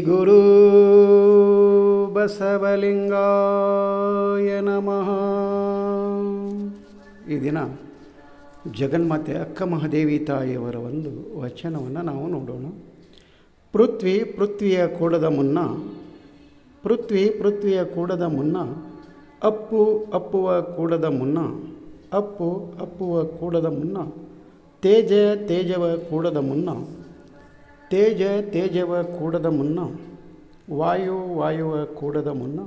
ಗುರು ಬಸವಲಿಂಗಾಯ ನಮಃ ಈ ದಿನ ಜಗನ್ಮಾತೆ ಅಕ್ಕ ಮಹಾದೇವಿ ತಾಯಿಯವರ ಒಂದು ವಚನವನ್ನು ನಾವು ನೋಡೋಣ. ಪೃಥ್ವಿ ಪೃಥ್ವಿಯ ಕೂಡದ ಮುನ್ನ, ಪೃಥ್ವಿ ಪೃಥ್ವಿಯ ಕೂಡದ ಮುನ್ನ, ಅಪ್ಪು ಅಪ್ಪುವ ಕೂಡದ ಮುನ್ನ ಅಪ್ಪು ಅಪ್ಪುವ ಕೂಡದ ಮುನ್ನ, ತೇಜ ತೇಜವ ಕೂಡದ ಮುನ್ನ, ತೇಜ ತೇಜವ ಕೂಡದ ಮುನ್ನ, ವಾಯು ವಾಯುವ ಕೂಡದ ಮುನ್ನ,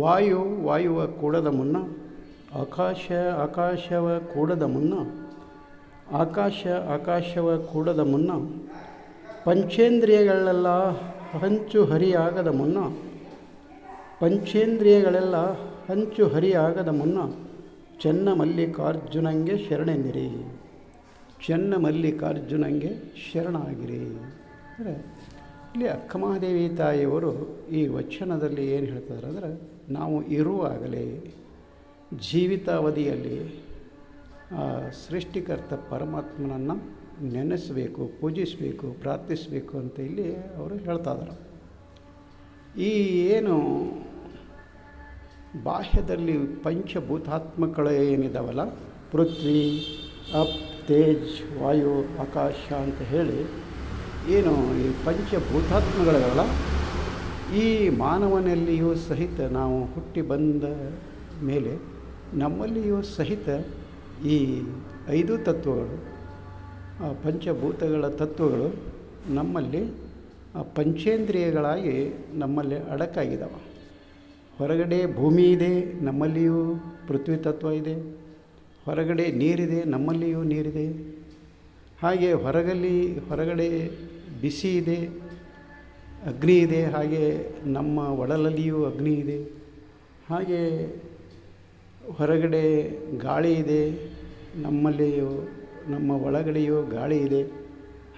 ವಾಯು ವಾಯುವ ಕೂಡದ ಮುನ್ನ, ಆಕಾಶ ಆಕಾಶವ ಕೂಡದ ಮುನ್ನ, ಆಕಾಶ ಆಕಾಶವ ಕೂಡದ ಮುನ್ನ, ಪಂಚೇಂದ್ರಿಯಗಳೆಲ್ಲ ಹಂಚು ಹರಿಯಾಗದ ಮುನ್ನ, ಪಂಚೇಂದ್ರಿಯಗಳೆಲ್ಲ ಹಂಚು ಹರಿಯಾಗದ ಮುನ್ನ ಚೆನ್ನ ಮಲ್ಲಿಕಾರ್ಜುನಂಗೆ ಶರಣೆಂದಿರಿ. ಚೆನ್ನ ಮಲ್ಲಿಕಾರ್ಜುನಂಗೆ ಶರಣಾಗಿರಿ. ಅಂದರೆ ಇಲ್ಲಿ ಅಕ್ಕಮಹಾದೇವಿ ತಾಯಿಯವರು ಈ ವಚನದಲ್ಲಿ ಏನು ಹೇಳ್ತಾರೆ ಅಂದರೆ, ನಾವು ಇರುವಾಗಲೇ ಜೀವಿತಾವಧಿಯಲ್ಲಿ ಸೃಷ್ಟಿಕರ್ತ ಪರಮಾತ್ಮನನ್ನು ನೆನೆಸಬೇಕು, ಪೂಜಿಸಬೇಕು, ಪ್ರಾರ್ಥಿಸಬೇಕು ಅಂತ ಇಲ್ಲಿ ಅವರು ಹೇಳ್ತಾ ಇದ್ದಾರೆ. ಈ ಏನು ಬಾಹ್ಯದಲ್ಲಿ ಪಂಚಭೂತಾತ್ಮಗಳು ಏನಿದಾವಲ್ಲ? ಪೃಥ್ವಿ, ಅಪ್, ತೇಜ್, ವಾಯು, ಆಕಾಶ ಅಂತ ಹೇಳಿ ಏನು ಈ ಪಂಚಭೂತಾತ್ಮಗಳಿದಾವಲ್ಲ? ಈ ಮಾನವನಲ್ಲಿಯೂ ಸಹಿತ ನಾವು ಹುಟ್ಟಿ ಬಂದ ಮೇಲೆ ನಮ್ಮಲ್ಲಿಯೂ ಸಹಿತ ಈ ಐದು ತತ್ವಗಳು ಪಂಚಭೂತಗಳ ತತ್ವಗಳು ನಮ್ಮಲ್ಲಿ ಪಂಚೇಂದ್ರಿಯಗಳಾಗಿ ನಮ್ಮಲ್ಲಿ ಅಡಕಾಗಿದ್ದಾವೆ ಹೊರಗಡೆ ಭೂಮಿ ಇದೆ, ನಮ್ಮಲ್ಲಿಯೂ ಪೃಥ್ವಿ ತತ್ವ ಇದೆ. ಹೊರಗಡೆ ನೀರಿದೆ, ನಮ್ಮಲ್ಲಿಯೂ ನೀರಿದೆ. ಹಾಗೆ ಹೊರಗಲ್ಲಿ, ಹೊರಗಡೆ ಬಿಸಿ ಇದೆ, ಅಗ್ನಿ ಇದೆ. ಹಾಗೆ ನಮ್ಮ ಒಡಲಲ್ಲಿಯೂ ಅಗ್ನಿ ಇದೆ. ಹಾಗೆ ಹೊರಗಡೆ ಗಾಳಿ ಇದೆ, ನಮ್ಮಲ್ಲಿಯೂ, ನಮ್ಮ ಒಳಗಡೆಯೂ ಗಾಳಿ ಇದೆ.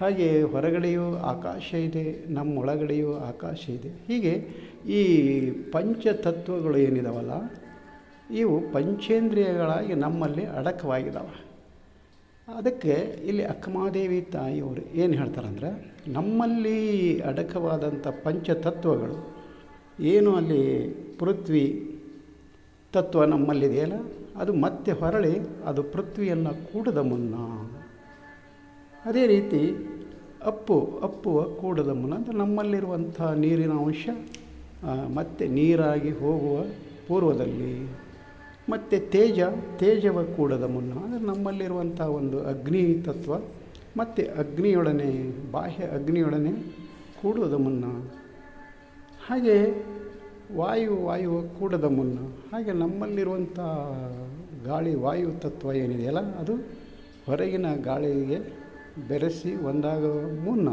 ಹಾಗೆ ಹೊರಗಡೆಯೂ ಆಕಾಶ ಇದೆ, ನಮ್ಮೊಳಗಡೆಯೂ ಆಕಾಶ ಇದೆ. ಹೀಗೆ ಈ ಪಂಚತತ್ವಗಳು ಏನಿದಾವಲ್ಲ, ಇವು ಪಂಚೇಂದ್ರಿಯಗಳಾಗಿ ನಮ್ಮಲ್ಲಿ ಅಡಕವಾಗಿದ್ದಾವೆ ಅದಕ್ಕೆ ಇಲ್ಲಿ ಅಕ್ಕಮಾದೇವಿ ತಾಯಿಯವರು ಏನು ಹೇಳ್ತಾರಂದ್ರೆ, ನಮ್ಮಲ್ಲಿ ಅಡಕವಾದಂಥ ಪಂಚತತ್ವಗಳು ಏನು ಅಲ್ಲಿ ಪೃಥ್ವಿ ತತ್ವ ನಮ್ಮಲ್ಲಿದೆಯಲ್ಲ, ಅದು ಮತ್ತೆ ಹೊರಳಿ ಅದು ಪೃಥ್ವಿಯನ್ನು ಕೂಡದ ಮುನ್ನ. ಅದೇ ರೀತಿ ಅಪ್ಪು, ಅಪ್ಪುವ ಕೂಡದ ಅಂದರೆ ನಮ್ಮಲ್ಲಿರುವಂಥ ನೀರಿನ ಅಂಶ ಮತ್ತೆ ನೀರಾಗಿ ಹೋಗುವ ಪೂರ್ವದಲ್ಲಿ, ಮತ್ತು ತೇಜ, ತೇಜವ ಕೂಡದ ಮುನ್ನ, ಅಂದರೆ ನಮ್ಮಲ್ಲಿರುವಂಥ ಒಂದು ಅಗ್ನಿ ತತ್ವ, ಮತ್ತು ಅಗ್ನಿಯೊಡನೆ, ಬಾಹ್ಯ ಅಗ್ನಿಯೊಡನೆ ಕೂಡುವುದ ಮುನ್ನ. ಹಾಗೆ ವಾಯು ವಾಯು ಕೂಡದ ಮುನ್ನ, ಹಾಗೆ ನಮ್ಮಲ್ಲಿರುವಂಥ ಗಾಳಿ, ವಾಯು ತತ್ವ ಏನಿದೆಯಲ್ಲ, ಅದು ಹೊರಗಿನ ಗಾಳಿಗೆ ಬೆರೆಸಿ ಒಂದಾಗುವ ಮುನ್ನ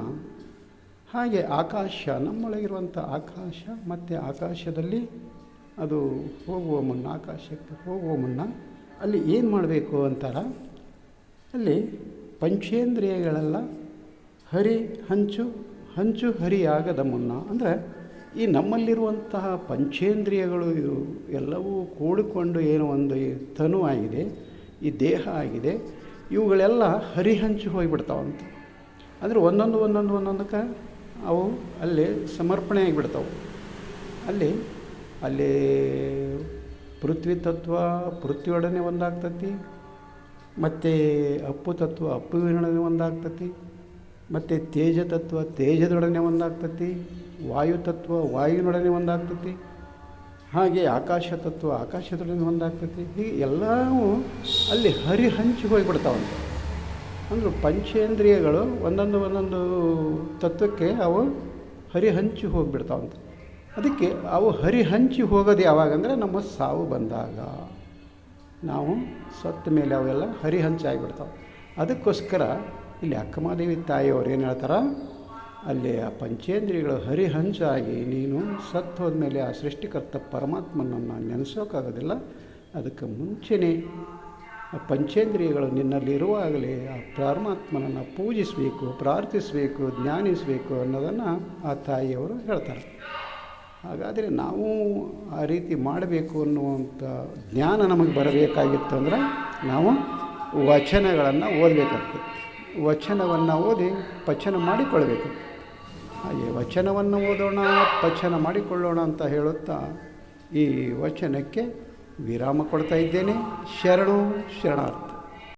ಹಾಗೆ ಆಕಾಶ ನಮ್ಮೊಳಗಿರುವಂಥ ಆಕಾಶ ಮತ್ತು ಆಕಾಶದಲ್ಲಿ ಅದು ಹೋಗುವ ಮುನ್ನ, ಆಕಾಶಕ್ಕೆ ಹೋಗುವ ಮುನ್ನ ಅಲ್ಲಿ ಏನು ಮಾಡಬೇಕು ಅಂತಾರ? ಅಲ್ಲಿ ಪಂಚೇಂದ್ರಿಯಗಳೆಲ್ಲ ಹರಿ ಹಂಚು ಹಂಚು ಹರಿಯಾಗದ ಮುನ್ನ, ಅಂದರೆ ಈ ನಮ್ಮಲ್ಲಿರುವಂತಹ ಪಂಚೇಂದ್ರಿಯಗಳು ಇದು ಎಲ್ಲವೂ ಕೂಡಿಕೊಂಡು ಏನು ಒಂದು ತನುವಾಗಿದೆ ಈ ದೇಹ ಆಗಿದೆ ಇವುಗಳೆಲ್ಲ ಹರಿಹಂಚಿ ಹೋಗಿಬಿಡ್ತಾವಂತೆ. ಅಂದರೆ ಒಂದೊಂದು ಒಂದೊಂದು, ಒಂದೊಂದಕ್ಕೆ ಅವು ಅಲ್ಲಿ ಸಮರ್ಪಣೆ ಆಗಿಬಿಡ್ತಾವೆ ಅಲ್ಲಿ ಅಲ್ಲಿ ಪೃಥ್ವಿ ತತ್ವ ಪೃಥ್ವಿಯೊಡನೆ ಒಂದಾಗ್ತತಿ, ಮತ್ತು ಅಪ್ಪು ತತ್ವ ಅಪ್ಪುವಿನೊಡನೆ ಒಂದಾಗ್ತತಿ, ಮತ್ತು ತೇಜ ತತ್ವ, ತೇಜದೊಡನೆ ಒಂದಾಗ್ತತಿ, ವಾಯು ತತ್ವ ವಾಯುವಿನೊಡನೆ ಒಂದಾಗ್ತತಿ. ಹಾಗೆ ಆಕಾಶ ತತ್ವ ಆಕಾಶದೊಡನೆ ಒಂದಾಗ್ತೈತಿ. ಹೀಗೆ ಎಲ್ಲವೂ ಅಲ್ಲಿ ಹರಿಹಂಚಿ ಹೋಗಿಬಿಡ್ತಾವಂತೆ ಅಂದ್ರೆ ಪಂಚೇಂದ್ರಿಯಗಳು ಒಂದೊಂದು ಒಂದೊಂದು ತತ್ವಕ್ಕೆ ಅವು ಹರಿಹಂಚಿ ಹೋಗಿಬಿಡ್ತಾವಂತೆ. ಅದಕ್ಕೆ ಅವು ಹರಿಹಂಚಿ ಹೋಗೋದು ಯಾವಾಗಂದರೆ ನಮ್ಮ ಸಾವು ಬಂದಾಗ. ನಾವು ಸತ್ತ ಮೇಲೆ ಅವೆಲ್ಲ ಹರಿಹಂಚಿ ಆಗಿಬಿಡ್ತಾವೆ ಅದಕ್ಕೋಸ್ಕರ ಇಲ್ಲಿ ಅಕ್ಕಮಾದೇವಿ ತಾಯಿಯವ್ರು ಏನು ಹೇಳ್ತಾರೆ? ಅಲ್ಲಿ ಆ ಪಂಚೇಂದ್ರಿಯಗಳು ಹರಿಹಂಚಾಗಿ ನೀನು ಸತ್ತು ಹೋದ್ಮೇಲೆ ಆ ಸೃಷ್ಟಿಕರ್ತ ಪರಮಾತ್ಮನನ್ನು ನೆನೆಸೋಕ್ಕಾಗೋದಿಲ್ಲ ಅದಕ್ಕೆ ಮುಂಚೆನೇ ಆ ಪಂಚೇಂದ್ರಿಯಗಳು ನಿನ್ನಲ್ಲಿ ಇರುವಾಗಲೇ ಆ ಪರಮಾತ್ಮನನ್ನು ಪೂಜಿಸಬೇಕು, ಪ್ರಾರ್ಥಿಸಬೇಕು ಜ್ಞಾನಿಸಬೇಕು ಅನ್ನೋದನ್ನು ಆ ತಾಯಿಯವರು ಹೇಳ್ತಾರೆ. ಹಾಗಾದರೆ ನಾವು ಆ ರೀತಿ ಮಾಡಬೇಕು ಅನ್ನುವಂಥ ಜ್ಞಾನ ನಮಗೆ ಬರಬೇಕಾಗಿತ್ತು ಅಂದರೆ ನಾವು ವಚನಗಳನ್ನು ಓದಬೇಕಾಗ್ತದೆ. ವಚನವನ್ನು ಓದಿ ಪಚನ ಮಾಡಿಕೊಳ್ಬೇಕು ಹಾಗೆ ವಚನವನ್ನು ಓದೋಣ ಪಚನ ಮಾಡಿಕೊಳ್ಳೋಣ ಅಂತ ಹೇಳುತ್ತಾ ಈ ವಚನಕ್ಕೆ ವಿರಾಮ ಕೊಡ್ತಾ ಇದ್ದೇನೆ. ಶರಣು ಶರಣಾರ್ಥಿ.